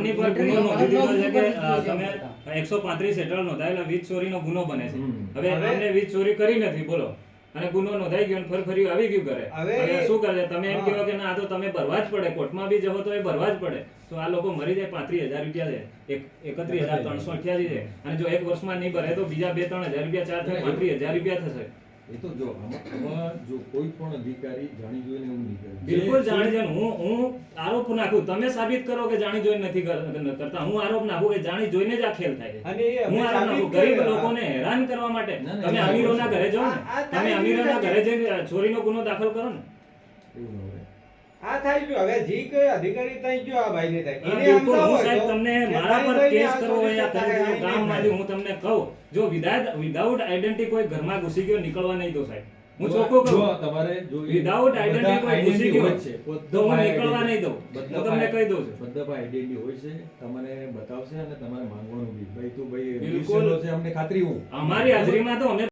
એમની પર ગુનો નોંધી દીધો છે કે તમે એકસો પાંત્રીસ હેઠળ નોંધાયેલા વીજ ચોરીનો ગુનો બને છે. હવે એમને વીજ ચોરી કરી નથી બોલો. અને ગુનો નોંધાઈ ગયો અને ફરી ફરી આવી ગયું કરે હવે- શું કરે તમે એમ. કહો કે ના આ તો તમે ભરવા જ પડે કોર્ટમાં બી જવો તો એ ભરવા જ પડે. તો આ લોકો મરી જાય પાંત્રીસ હજાર રૂપિયા છે. એક એકત્રીસ હજાર ત્રણસો અઠ્યાસી છે. અને જો એક વર્ષમાં નહીં ભરે તો બીજા બે ત્રણ હજાર રૂપિયા ચાર થાય પાંત્રીસ હજાર રૂપિયા થશે. એ તો જો આમાં જો કોઈ પણ અધિકારી જાણી જોઈને એવું નહીં કરે. બિલકુલ જાણી જોઈને હું હું આરોપ નાખું. તમે સાબિત કરો કે જાણી જોઈને નથી કરતા. હું આરોપ નાખું કે જાણી જોઈને જ આ ખેલ થાય છે. અને હું આરોપ નાખું ગરીબ લોકોને હેરાન કરવા માટે. તમે અમીરોના ઘરે જાઓ ને. તમે અમીરોના ઘરે જઈને ચોરીનો ગુનો દાખલ કરો ને. આ થાય ગયું હવે જી કે અધિકારી થઈ ગયો આ ભાઈને થાય. એને સમજાવો હું સાહેબ તમને પર કેસ કરવો હોય કરી નહીં ગામમાંથી હું તમને કહું જો વિધાઉટ વિધાઉટ આઈડેન્ટિટી કોઈ ઘરમાં ઘૂસી ગયો નીકળવા નહીં દો સાહેબ. હું ચોખ્ખો કહું. તમારે જો એ આઈડેન્ટિટી કોઈ ઘૂસી ગયો હોય છે. તો હું નીકળવા નહીં દઉં. હું તમને કહી દઉં છું. બધા પાસે આઈડેન્ટિટી હોય છે તમને બતાવશે અને તમારે માંગવાનું બી. ભાઈ તું ભાઈ બિલકુલ. છે અમને ખાતરી હું. અમારી હાજરીમાં તો અમે